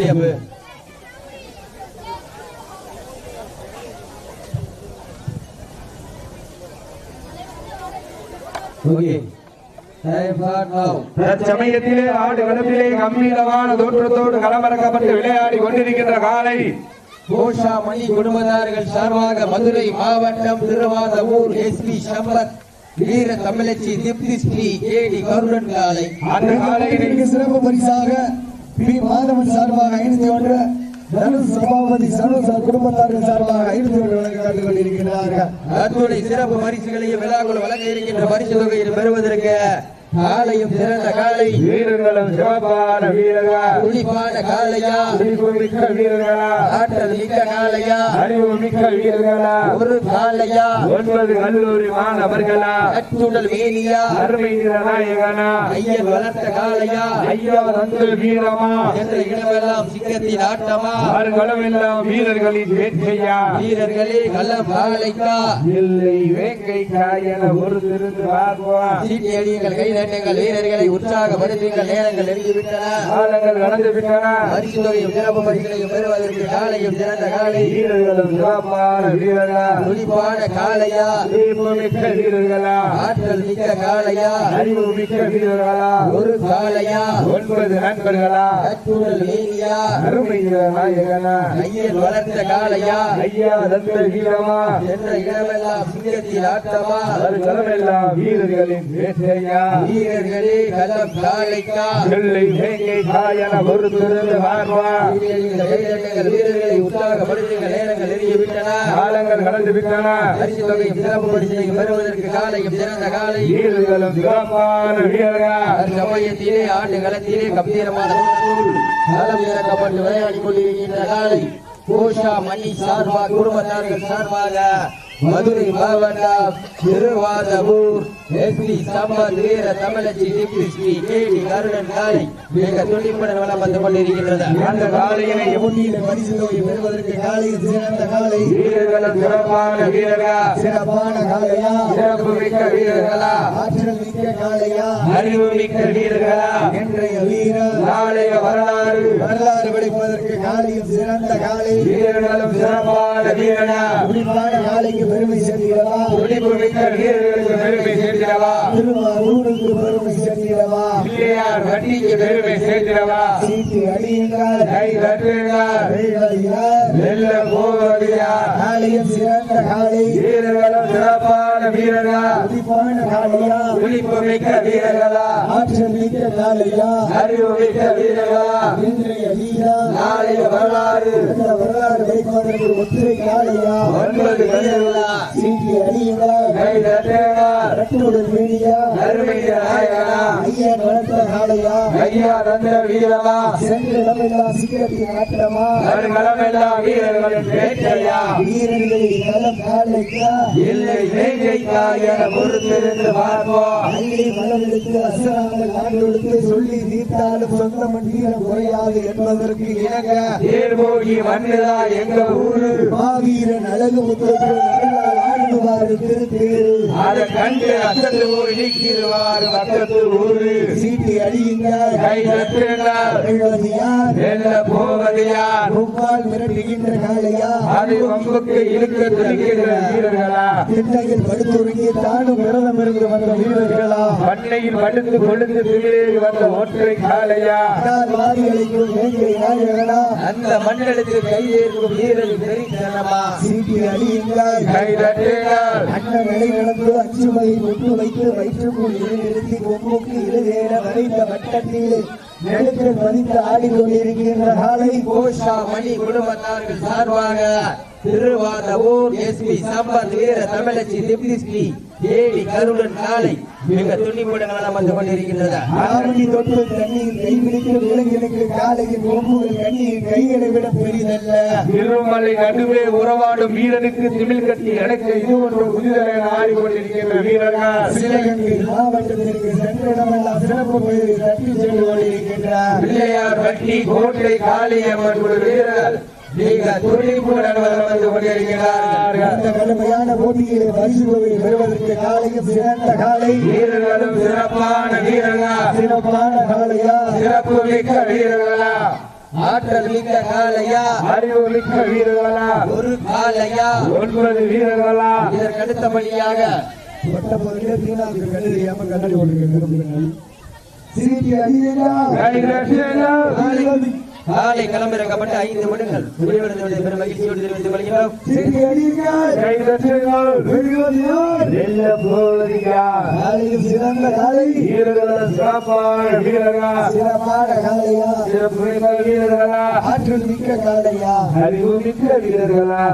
Now தற்சமயத்திலே ஆடு களத்திலே கம்பீரமான தோற்றத்தோடு களமிறக்கப்பட்டு விளையாடி கொண்டிருக்கின்ற காலை கோஷா மணி குடும்பத்தார்கள் சார்பாக மதுரை மாவட்டம் திருவாதூர் எஸ்பி சம்பத் வீர தமிழச்சி திப்தி ஸ்ரீ கேடி கருடன் காலை. அந்த இதற்கு சிறப்பு பரிசாக பி மாதவன் சார்பாக ஐநூத்தி ஒன்று தனுஷ் சபாபதி சனுஷ் குடும்பத்தார்கள் சார்பாக ஐநூத்தி ஒன்று வழங்கி காத்துக் கொண்டிருக்கிறார்கள் அத்துடைய சிறப்பு பரிசுகளையும் விழாக்குள் வழங்க இருக்கின்ற பரிசு தொகையை பெறுவதற்கு காலையும் சிறந்த காலை வீரர்களும் சிவப்பான வீரர்களா. துடிப்பான காலையா துடிப்பு மிக்க வீரர்களா. ஆற்றல் மிக்க காலையா அறிவு மிக்க வீரர்களா. ஒரு காலையா ஒன்பது கல்லூரி மாணவர்களா. அச்சுடல் மேனியா. அருமை நாயகனா ஐயன் வளர்த்த காலையா ஐயா வந்து வீரமா. என்ற இடமெல்லாம் சிங்கத்தின் ஆட்டமா. ஆறு களமெல்லாம் வீரர்களின் வேட்கையா. வீரர்களே கள்ளம் காலைக்கா இல்லை வேங்கைக்கா என ஒரு திருந்து பார்ப்போம். சீட்டி அடியுங்கள் நட்டுங்கள் வீரர்களை உற்சாகப்படுத்துங்கள் நேரங்கள் நெருங்கிவிட்டன. காலங்கள் கடந்து விட்டன பரிசு தொகையும் சிறப்பு பரிசுகளையும் பெறுவதற்கு காலையும் சிறந்த காலை. வீரர்களும் சிறப்பான வீரர்களா? துடிப்பான காலையா? துடிப்பு மிக்க வீரர்களா? ஆற்றல் மிக்க காலையா? அறிவு மிக்க வீரர்களா? ஒரு காலையா? ஒன்பது நண்பர்களா? அச்சுடல் மேனியா அருமை நாயகனா ஐயன் வளர்த்த காலையா? ஐயா தந்த வீரமா? என்ற இடமெல்லாம் சிங்கத்தின் ஆட்டமா? ஆறு களமெல்லாம் வீரர்களின் வீரர்களே கள்ளம் காலைக்கா இல்லை வேங்கைக்கா என ஒரு திருந்து பார்ப்போம் வீரர்கள் உற்சாகப்படுத்துங்கள் நேரங்கள் காலங்கள் கடந்து விட்டன. பரிசு தொகையும் சிறப்பு பரிசையும் பெறுவதற்கு காலையும் சிறந்த காலை. வீரர்களும் சிறப்பான வீரர்கள். சமயத்திலே ஆண்டு களத்திலே கம்பீரமான ஊர் களம் இறக்கப்பட்டு விளையாடி கொண்டிருக்கின்ற காலை. கோஷா மணி சார்பாக குடும்பத்தார்கள் சார்பாக மதுரை மாவட்டம் திருவாதூர் எஸ்பி சம்பத் வீர தமிழச்சி டிபி ஸ்ரீ கேடி கருடன் காலை மிக துடிப்புடன் வளம் வந்து கொண்டிருக்கின்றது. அந்த காலையினை போட்டியில பரிசு தொகை பெறுவதற்கு காலை சிறந்த காலை வீரர்களும் சிறப்பான வீரர்கள் சிறப்பான காலையா சிறப்பு மிக்க வீரர்களா? ஆற்றல் மிக்க காலையா அறிவு மிக்க வீரர்களா? இன்றைய வீரர். நாளைய வரலாறு? வரலாறு படைப்பதற்கு காலையும் சிறந்த காலை வீரர்களும் சிறப்பான வீரனா? குடிப்பான காலைக்கு பெருமை துடிப்பு மிக்க வீரர்களுக்கு பெருமை சேர்க்கிறவா? திருவாரூருக்கு பெருமை சேர்க்கிறவா? பிள்ளையார் வட்டிக்கு பெருமை சேர்க்கிறவா? சீட்டு அடியுங்கள் கை தட்டுங்கள் வெல்ல போவது யார் காலையும் சிறந்த காலை. வீரர்களும் சிறப்பான வீரர்களா? குடிப்பான காலையா? துடிப்பு மிக்க வீரர்களா? ஆற்றல் மிக்க காலையா? அறிவு மிக்க வீரர்களா? இன்றைய வீரர் நாளைய வரலாறு. வரலாறு வைப்பதற்கு ஒற்றை காலையா? ஒன்பது வீரர்களா சீட்டி அடியுங்கள் கை தட்டுங்கள் ரட்டுடன் வீடியா அருமை நாயகனா ஐயன் வளர்த்த காலையா ஐயா தந்த வீரமா. சென்ற இடமெல்லாம் சிக்கத்தின் ஆட்டமா வருகளமெல்லாம் வீரர்களின் வேட்டையா. வீரர்களின் களம் காலைக்கா. இல்லை வேங்கைக்கா என பொறுத்திருந்து பார்ப்போம். அள்ளி மலர்களுக்கு அசராமல் ஆண்டொழுக்கு சொல்லி தீர்த்தாலும் சொந்த மண்டீரம் குறையாது என்பதற்கு இணங்க. தேர்போகி மண்ணுதா எங்க ஊரு? மாவீரன் அழகு লাগলো திருத்தேரு அதை கண்டு அச்சத்து ஊர் நீக்கிடுவார். பக்கத்து ஊரு. சீட்டி அடியுங்கள் கை தட்டுங்கள் வெல்வது யார் வெல்ல போவது யார் முப்பால் மிரட்டுகின்ற காளையா அது இழுக்க துடிக்கின்ற வீரர்களா? திண்ணையில் படுத்துறங்கி தானும் விரதம் இருந்து வந்த வீரர்களா? பண்ணையில் படுத்து கொழுந்து திமிரேறி வந்த ஒற்றை காலையா வாரிகளுக்கும் அந்த மண்டலத்தில் கையேற்கும் வீரர் தெரிந்தனமா சீட்டி அடியுங்கள் கை தட்டுங்கள் அண்ணன் நிலை நடந்து அச்சுமையை ஒட்டு வைத்து வயிற்றுக்குள் நிறுத்தி கொம்புக்கு இழுதேற வரைந்த வட்டத்தில் நெடுக்கல் மதித்து ஆடிக்கொண்டிருக்கின்ற காலை கோஷா மணி குடும்பத்தார்கள் சார்பாக திருவாதூர் எஸ்பி சம்பத் வீர தமிழச்சி திப்தி ஸ்ரீ ஏடி கருடன் காலை மிக துணிப்புடன் வளம் வந்து கொண்டிருக்கின்றது ஆவணி தொட்டு தண்ணீர் காலையில் கொம்புகள் கண்ணீர் கைகளை விட பெரிதல்ல திருமலை நடுவே உறவாடும் வீரனுக்கு திமிழ் கட்டி அடைக்க இது ஒன்று புதிதாக ஆடிக்கொண்டிருக்கின்ற வீரர்கள் சிவகங்கை மாவட்டத்திற்கு சென்றிடமெல்லாம் சிறப்பு பெயரை தட்டி சென்று கொண்டிருக்கின்றார். பிள்ளையார் வட்டி கோட்டை காளியம்மன் ஒரு வீரர் மிக துணிப்புடன் வளம் வந்து கொண்டிருக்கிறார்கள். அந்த கடுமையான போட்டியை பரிசு தொகை பெறுவதற்கு காலையும் சிறந்த காலை. வீரர்களும் சிறப்பான வீரர்களா? சிறப்பான காலையா? சிறப்பு மிக்க வீரர்களா? ஆற்றல் மிக்க காளையா அறிவு மிக்க வீரர்களா? ஒரு காளையா ஒன்பது வீரர்களா? இதற்கு அடுத்தபடியாக பட்ட பொருளே தீனாவுக்கு கண்ணு தெரியாம கண்ணாடி காலை களமிறக்கப்பட்டு ஐந்து மணிகள் முடிவடைந்து பெரும் மகிழ்ச்சியோடு தெரிவித்துக் கொள்கிறோம். ஆற்றல் மிக்க காலையா அறிவு மிக்க வீரர்களா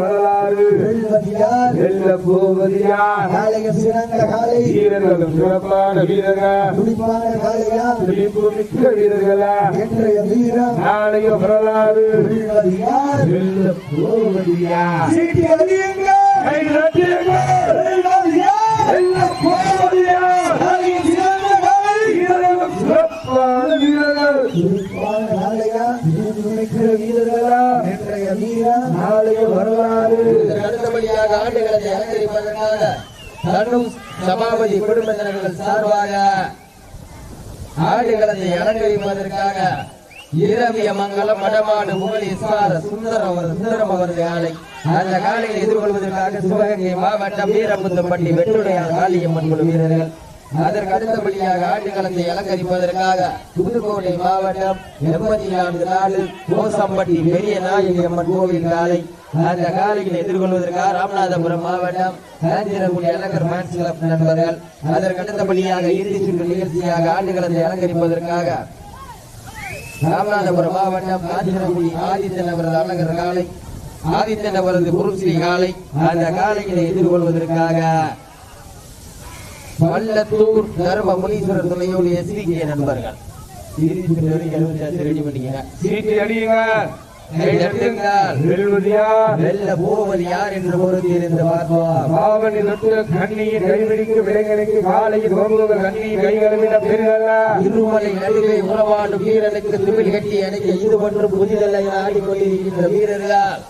வரலாறு வெல்வதியார் வெல்ல போவதியா காலையில் சிறந்த காலை வீரர்களும் சிறப்பான வீரர்கள். துடிப்பான காலையா? துடிப்பு மிக்க வீரர்களா? என்றைய வீரம் நாளைய வரலாறு. நாளைய வரலாறு. இதற்கு அடுத்தபடியாக ஆண்டுகளை அலங்கரிப்பதற்காக தனுஷ் சபாபதி குடும்பத்தினர்கள் சார்பாக ஆடுகளத்தை அலங்கரிப்பதற்காக இரவிய மங்கலம் மடமாடு புகழ் எஸ்ஆர் சுந்தரம் அவர் சுந்தரம் அவரது ஆலை. அந்த காலையில் எதிர்கொள்வதற்காக சிவகங்கை மாவட்டம் வீரமுத்தம்பட்டி வெட்டுடையார் காளியம்மன் குழு வீரர்கள். அதற்கு அடுத்தபடியாக ஆட்டுக்களத்தை அலங்கரிப்பதற்காக புதுக்கோட்டை மாவட்டம் எண்பத்தி நான்கு நாடு கோசம்பட்டி பெரிய நாயகி அம்மன் கோவில் காலை. அந்த காலையில் எதிர்கொள்வதற்காக ராமநாதபுரம் மாவட்டம் காஞ்சிரங்குடி அலங்கர் மேன்ஸ் கிளப் நண்பர்கள் அதற்கு அடுத்தபடியாக இறுதி சுற்று நிகழ்ச்சியாக ஆட்டுக்களத்தை அலங்கரிப்பதற்காக ராமநாதபுரம் மாவட்டம் காஞ்சிரங்குடி ஆதித்தன் அவரது அலங்கர் காலை ஆதித்தன் அவரது குருஸ்ரீ காலை அந்த காலையினை எதிர்கொள்வதற்காக பள்ளத்தூர் தர்ம முனீஸ்வரர் துணையோடு எஸ்பிகே நண்பர்கள். இறுதி சுற்று எழுபத்தி அஞ்சு ரெடி பண்ணிக்கங்க. சீட்டு அடியுங்க. வெல்ல போவது யார் என்று பொறுத்து இருந்து பார்ப்போம். பாவனி தொட்டு கண்ணீர் கைவிடிக்கு விலைகளுக்கு காலையில் ஒன்பது கண்ணீர் கைகளுமிட பெருகல்ல. இருமலை நடுவே உறவாடும் வீரனுக்கு திமிழ் கட்டி அணைக்க இது ஒன்று புதிதல்ல ஆடிக்கொண்டிருக்கின்ற வீரர்கள்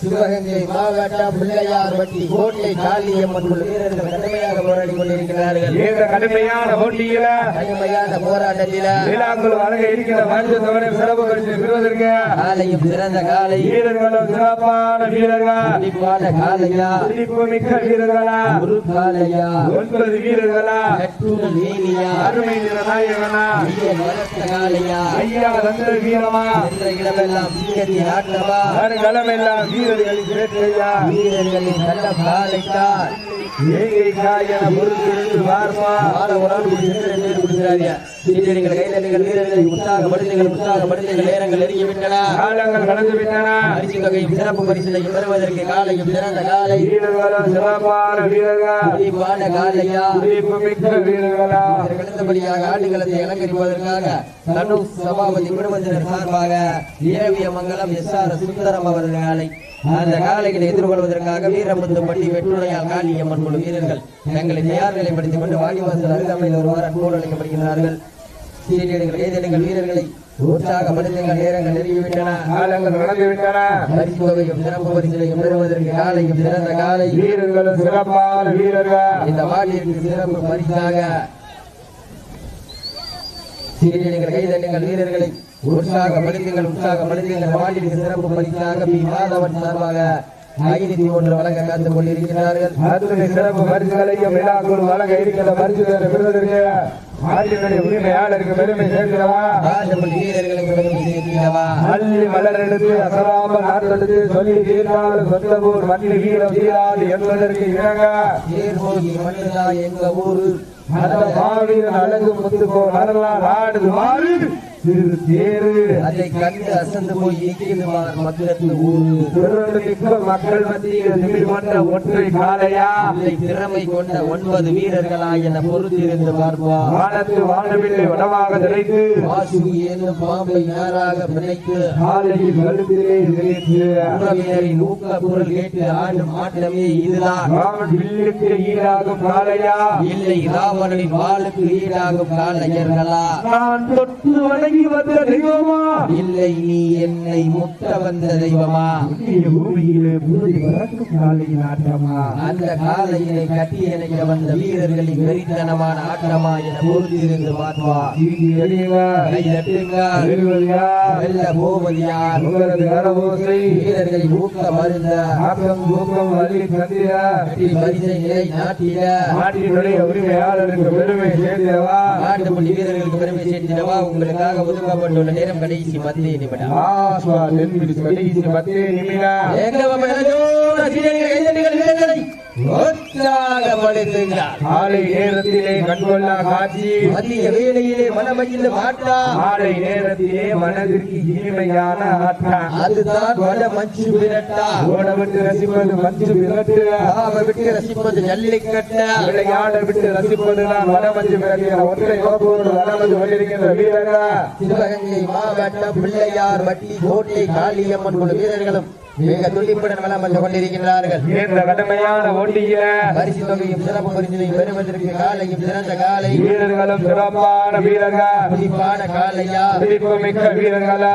சிவகங்கை மாவட்டம் பிள்ளையார் வட்டி கோட்டை காளியம்மன் வீரர்கள் கடுமையாக போராடி கொண்டிருக்கிறார்கள். இந்த கடுமையான போட்டியில கடுமையான போராட்டத்தில விழாக்குள் வழங்க இருக்கிற மனித தவறை சிறப்பு பரிசு பெறுவதற்கு காலையும் சிறந்த காலை. வீரர்களும் சிறப்பான வீரர்கள். காலையா? துடிப்பு மிக்க வீரர்களா? ஒரு காலையா? ஒன்பது வீரர்களா? கட்டுடல் வேலியா அருமை நிற நாயகனா? ஐயன் வளர்த்த காலையா? ஐயா தந்திர வீரமா என்ற இடமெல்லாம் ஆட்டமா? வருங்காலம் எல்லாம் வீரர்களை கடந்து விட்டன. பரிசு தொகையும் சிறப்பு பரிசிலையும் பெறுவதற்கு காலையும் சிறந்த காலை. வீரர்களும் சிறப்பான வீரர்கள்? துடிப்பான காலையா? வீரர்களா? அடுத்தபடியாக ஆண்டுகளத்தை அலங்கரிப்பதற்காக தனு சபாபதி குடும்பத்தினர் சார்பாக இரவிய மங்கலம் எஸ் ஆர் சுந்தரம் அவரது காலை. அந்த காலைகளை எதிர்கொள்வதற்காக வீரமுத்துப்பட்டி வெட்டுடையால் காளியம்மன் குழு வீரர்கள் தங்களை தயார் நிலைப்படுத்திக் கொண்டு வாடிவாசல் அருகாமையில் ஒருவாறு அன்போடு அழைக்கப்படுகிறார்கள் சீரியடுகள் கைதடுங்கள் வீரர்களை உற்சாகப்படுத்துங்கள். நேரங்கள் நெருங்கிவிட்டன. காலங்கள் கடந்து விட்டன பரிசு தொகையும் சிறப்பு பரிசிலையும் பெறுவதற்கு காலையும் சிறந்த காலை வீரர்களும் சிறப்பான வீரர்கள். இந்த மாட்டிற்கு சிறப்பு பரிசாக. சீரியடுங்கள் வீரர்களை உற்சாகப்படுத்துங்கள் உற்சாகப்படுத்துங்கள் மாட்டிற்கு சிறப்பு பரிசாக பி. மாதவன் சார்பாக ஐநூத்தி ஒன்று வழங்க காத்துக் கொண்டிருக்கிறார்கள். அத்துணை சிறப்பு பரிசுகளையும் விழாக்குள் வழங்க இருக்கிற பரிசுகளை பெறுவதற்கு ஆட்சியினுடைய உரிமையாளருக்கு பெருமை சேர்க்கிறவா? அள்ளி மலர் எடுத்து அசராமல் நாட்டெடுத்து சொல்லி தீர்ந்தால் சொந்தபூர் மண்ணி வீரம் தீராது என்பதற்கு இணங்க எங்க ஊரு? அந்த மாவீரன் அழகு முத்து போல் வரலாறு மாறு சிறு தேரு அதை கண்டு அசந்து போய் நிற்கிறவார் மக்களுக்கு ஊரு. நிற்கும் மக்கள் மத்தியில் கொண்ட ஒற்றை காலையா இல்லை திறமை கொண்ட ஒன்பது வீரர்களா என பொறுத்திருந்து பார்ப்போம் வானத்து வானவில்லை வடமாக நினைத்து வாசுகி என்னும் பாம்பை நாராக பிணைத்து காலையில் கழுத்திலே நினைத்து உறவினரின் ஊக்க குரல் கேட்டு ஆடும் ஆட்டமே இதுதான். வில்லுக்கு ஈடாகும் காலையா இல்லை ராவணனின் வாளுக்கு ஈடாகும் காலையர்களா நான் தொட்டு வணங்கி முட்டி வந்த தெய்வமா? இல்லை நீ என்னை முட்ட வந்த தெய்வமா? பூமியிலே பறக்கும் காலையின் ஆட்டமா? அந்த காலையினை கட்டி இணைக்க வந்த வீரர்களின் வெறித்தனமான ஆட்டமா என தட்டுங்கள் வெல்வது யார்? வெல்ல போவது யார் வீரர்களின் ஊக்க மருந்த. ஆக்கம் ஊக்கம் வலி பரிசை நிலை நாட்டிட. நாட்டினுடைய உரிமையாளருக்கு பெருமை சேர்ந்தவா நாட்டுப்பள்ளி வீரர்களுக்கு பெருமை சேர்த்திடவா? உங்களுக்காக ஒதுக்கப்பட்டுள்ள நேரம் கடைசி மத்திய நிமிடம் ஆஸ்வா தென்பிடி கடைசி பத்தே நிமிடம் எங்க மனதோட சீடர்கள் கைதட்டிகள் வீரர்களை உற்சாகப்படுத்துங்கள் காலை நேரத்திலே கண்கொள்ளா காட்சி. மதிய வேளையிலே மனமகிழ்ந்து மாட்டா மாலை நேரத்திலே மனதிற்கு இனிமையான ஆட்டம் அதுதான் வட மஞ்சு விரட்டா. ஓட விட்டு ரசிப்பது மஞ்சு விரட்டு. ஆவ விட்டு ரசிப்பது ஜல்லிக்கட்ட விளையாட விட்டு ரசிப்பதுதான் வடமஞ்சு விரட்டிய ஒற்றை நோக்கோடு வடமஞ்சு கொண்டிருக்கின்ற வீரர்கள்? சிவகங்கை மாவட்டம் பிள்ளையார் வட்டி கோட்டை காளியம்மன் குழு வீரர்களும் மிக துடிப்புடன் வளம் வந்து கொண்டிருக்கிறார்கள் இந்த கடுமையான போட்டியில பரிசு தொகையும் சிறப்பு பரிசினையும் பெறுவதற்கு காலையும் சிறந்த காலை. வீரர்களும் சிறப்பான வீரர்கள். துடிப்பான காலையா துடிப்பு மிக்க வீரர்களா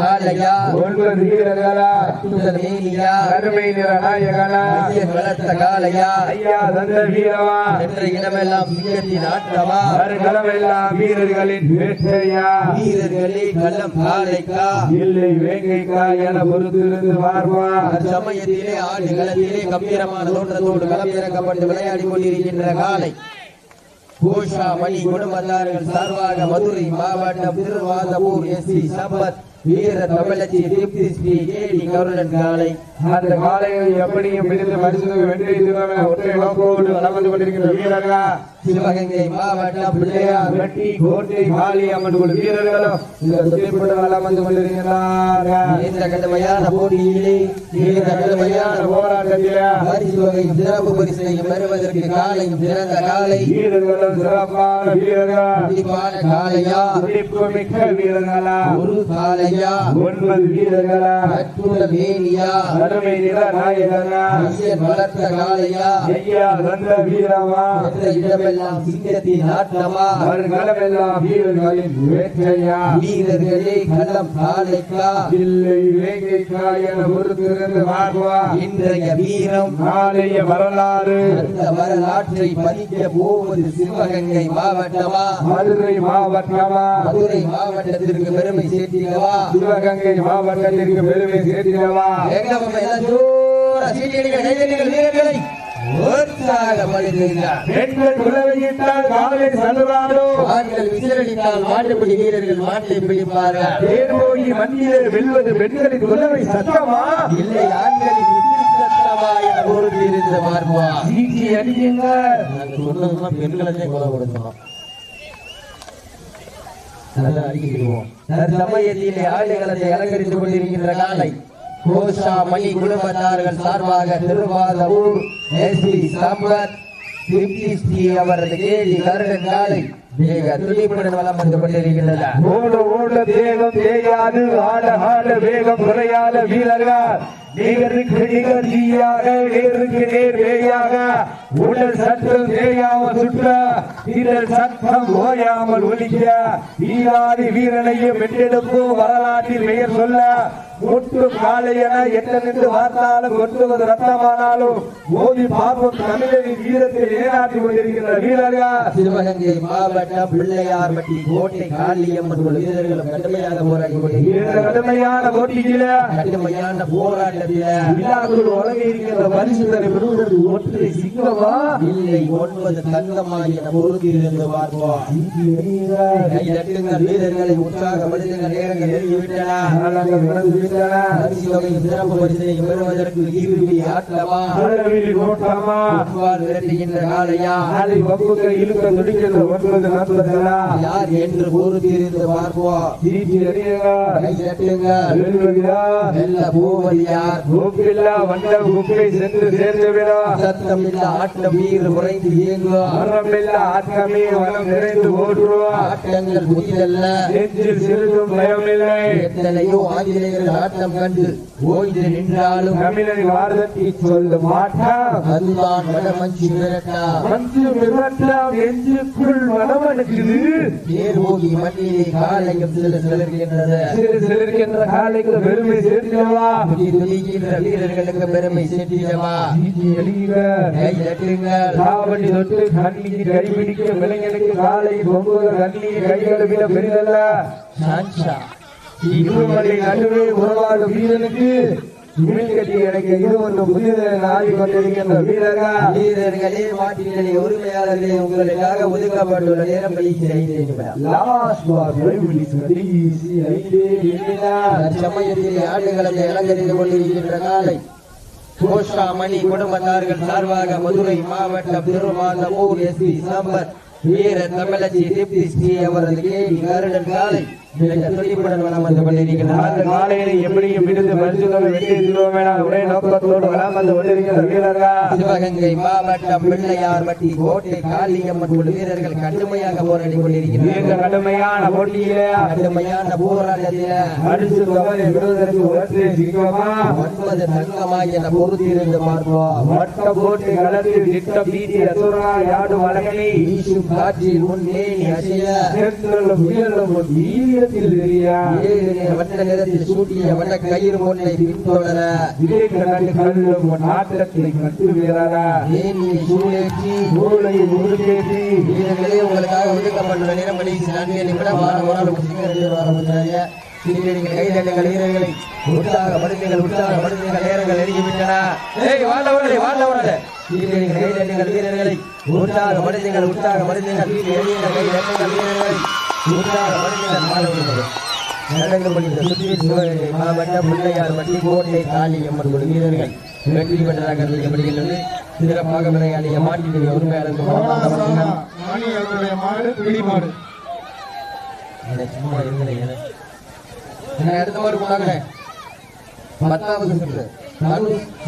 காலையா ஒன்பது வீரர்களா. மேனியா. கருமை நிற நாயகனா. வளர்த்த காலையா ஐயா தந்த வீரமா. என்ற இடமெல்லாம் சிங்கத்தின் ஆட்டமா. வருகளமெல்லாம் வீரர்களின் வேட்டையா. வீரர்களே கள்ளம் காலைக்கா இல்லை வேங்கைக்கா என பொறுத்திருந்து பார்ப்பா சமயத்திலே ஆடு களத்திலே கம்பீரமான தோற்றத்தோடு களமிறக்கப்பட்டு விளையாடி கொண்டிருக்கின்ற காலை. கோஷா மணி குடும்பத்தார்கள் சார்பாக மதுரை மாவட்டம் திருவாதபூர் எஸ் சி சம்பத் வீர தமிழச்சி தீப்தி ஸ்ரீ கேடி கருணன் காலை. அந்த காலையை எப்படியும் பிடித்து பரிசு வெற்றி ஒற்றை நோக்கோடு கொண்டிருக்கின்ற வீரர்கள்? சிவகங்கை மாவட்டம் பிள்ளையார் வெட்டி கோட்டை காளி அம்மன் குழு வீரர்களும் இந்த துடிப்புடன் வளம் வந்து கொண்டிருக்கிறார்கள் இந்த கடுமையான போட்டியிலே இந்த கடுமையான போராட்டத்தில பரிசு வகை சிறப்பு பரிசையும் பெறுவதற்கு காலையும் சிறந்த காலை. வீரர்களும் சிறப்பான வீரர்கள். காலையா? துடிப்பு மிக்க வீரர்களா? ஒரு காலையா? ஒன்பது வீரர்களா? அற்புத வேலியா கருமை நிற நாயகனா? வளர்த்த காலையா? ஐயா தந்த வீரமா? என்ற இடமெல்லாம் சிங்கத்தின் ஆட்டமா? வருகளமெல்லாம் வீரர்களின் வேட்டையா வீரர்களே கள்ளம் காலைக்கா? இல்லை வேங்கைக்கா என பொறுத்திருந்து பார்ப்பா இன்றைய வீரம் நாளைய வரலாறு. அந்த வரலாற்றை பதிக்க போவது சிவகங்கை மாவட்டமா? மதுரை மாவட்டமா? மதுரை மாவட்டத்திற்கு பெருமை சேர்த்திடவா? சிவகங்கை மாவட்டத்திற்கு பெருமை சேர்த்திடவா? எல்லாம் ஜோரா சீட்டியடிகள் வீரர்களை சல்வாரோ விசிலடித்தால் மாட்டுப்பிடி வீரர்கள் மாட்டை பிடிப்பார்கள். வெல்வது பெண்களின் சத்தமா? இல்லை ஆண்களின் பெண்களே கொலை கொடுக்கணும் நல்லா அடிக்கிடுவோம் தற்சமயத்திலே ஆடுகளத்தை அலங்கரித்துக் கொண்டிருக்கின்ற காலை. கோஷா மணி குடும்பத்தார்கள் சார்பாக திருவாதூர் எஸ்பி சம்பத் திருப்தி ஸ்ரீ அவரது கேலி கருடன் காலை துடிப்புடன் வளம் வந்து கொண்டிருக்கின்றன. ஓட ஓட தேயாது ஆட ஆட வேகம் குறையாத வீரர்கள். நிகருக்கு நிகர் தீயாக நேருக்கு நேர் வேயாக உடல் சட்டம் தேயாமல் சுற்ற வீரர் சட்டம் ஓயாமல் ஒலிக்க. வீராதி வீரனையும் வென்றெடுக்கும் வரலாற்றில் பெயர் சொல்ல முட்டும் காளையென எட்ட நின்று பார்த்தாலும் கொட்டுவது ரத்தமானாலும் மோதி பார்ப்போம் தமிழரின் வீரத்தை நிலைநாட்டி கொண்டிருக்கின்ற வீரர்கள். சிவகங்கை மாவட்டம் பிள்ளையார்பட்டி கோட்டை காளியம்மன் வீரர்களும் கடுமையாக போராடி கடுமையான போட்டியில கடுமையான போராட்டத்தில விழாக்குள் வழங்கி இருக்கிற பரிசுகளை பெறுவதற்கு ஒற்றை சிங்கமா? இல்லை ஒன்பது தங்கமாகிய பொறுத்திருந்து பார்ப்போம். வீரர்களை உற்சாகப்படுத்துங்கள் நேரங்கள் நெருங்கிவிட்டன பரிசு வகை சிறப்பு பரிசினை பெறுவதற்கு இறுதி ஆட்டமா அளவில் கோட்டமா புட்பால் விரட்டுகின்ற காலையா நாளை வம்புகள் இழுக்க துடிக்கின்ற ஒன்பது நாற்பதுகளா யார் என்று பொறுத்திருந்து பார்ப்போம். சீட்டி அடியுங்க. கை தட்டுங்கள் வெல்வதியா வெல்ல போவது யார் செய்வார் குப்பில்லா வந்த குப்பை சென்று சேர்ந்து விடும் சத்தமில்லா ஆட்டம் வீறு குறைந்து இயங்குவார் மரமில்லா ஆத்மமே வனம் நிறைந்து ஓட்டுவார் ஆட்டங்கள் புதிதல்ல. நெஞ்சில் சிறிதும் பயமில்லை. எத்தனையோ ஆங்கிலேயர்கள் ஆட்டம் கண்டு ஓய்ந்து நின்றாலும் தமிழன் வார்த்தை சொல்ல மாட்டான் அதுதான் வடமஞ்சி விரட்டா. மஞ்சு மிரட்டா நெஞ்சுக்குள் மனமனுக்குது. தேர்வோகி மண்ணிலே காலையும் சில சிலர்கின்றது சிறு சிலிருக்கின்ற காலைக்கு பெருமை துதி துதிக்கின்ற வீரர்களுக்கு பெருமை சேர்த்திடவா? கை தட்டுங்கள் காவடி தொட்டு கண்ணிக்கு கைபிடிக்க விலங்கனுக்கு காலை கொம்புகள் கண்ணிக்கு கைகளை விட பெரிதல்ல. சான்சா இருமலை நடுவே உறவாடும் வீரனுக்கு இமிழ் கட்டி எனக்கு இது ஒன்று புதிதென ஆடிக்கொண்டிருக்கின்ற வீரர்கள் வீரர்களே மாட்டிலே உரிமையாளர்களே உங்களுக்காக ஒதுக்கப்பட்டுள்ள நேரம் பயிற்சி ஐந்து ஆடுகளத்தை அலங்கரித்துக் கொண்டிருக்கின்ற காலை கோஷா மணி குடும்பத்தார்கள் சார்பாக மதுரை மாவட்டம் திருமாந்தமூர் எஸ்பி சம்பத் வீர தமிழச்சி டிப்டி ஸ்ரீ அவரது கேடி கருடன் காலை சிவகங்கை மாவட்டம் பிள்ளையார்பட்டி கோட்டை காளியம்மன் வீரர்கள் கடுமையாக போராடி கொண்டிருக்கிறார்கள். கடுமையான போட்டியிலே கடுமையான போராட்டத்தில் ஒன்பது என பொறுத்திருந்து பார்ப்போம். வட்ட போட்டு களத்தில் திட்ட பீதி அசுரா யாடு வழங்கி வீசும் காற்றில் முன்னே அசைய. சேர்த்துள்ள முயலும் நிறத்தில் சூட்டிய கயிறு ஒன்றை பின்தொடர. கல்லும் கட்டு வீரரா சூழேற்றி. முழுக்கேற்றி வீரர்களே உங்களுக்காக ஒதுக்கப்பட்டுள்ள நேரம் கழிச்சு நான்கு நிமிடம் வார வாரம் சிங்கர்கள் வர முடியாது சிங்கர்கள் கைதட்டுங்கள் வீரர்களை. உற்சாகப்படுத்துங்கள் உற்சாகப்படுத்துங்கள் நேரங்கள் நெருங்கிவிட்டன. வாழ்ந்தவர்களே வாழ்ந்தவர்களே வீரர்கள். கைதட்டுங்கள் நடந்து கொண்டிருந்த சுற்றி சிவகங்கை மாவட்டம் பிள்ளையார் கோட்டை காளியம்மன் குழு வீரர்கள் வெற்றி பெற்றதாக அறிவிக்கப்படுகின்றது சிறப்பாக விளையாடிய மாட்டினுடைய உரிமையாளருக்கு சும்மா அடுத்த மாதிரி கொண்டாங்க பத்தாவது சுற்று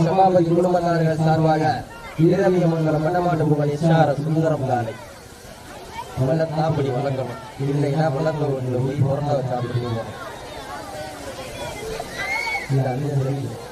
சபாபதி குடும்பத்தார்கள் சார்பாக வீரமியமங்கலம் புகழ் எஸ்ஆர் சுந்தரம் காலை வெள்ளத்தாப்படி வளர்க்கணும். இல்லைன்னா வெள்ளத்தை ஒன்று போய் பிறந்த வச்சா அப்படி இந்த இல்ல, அந்த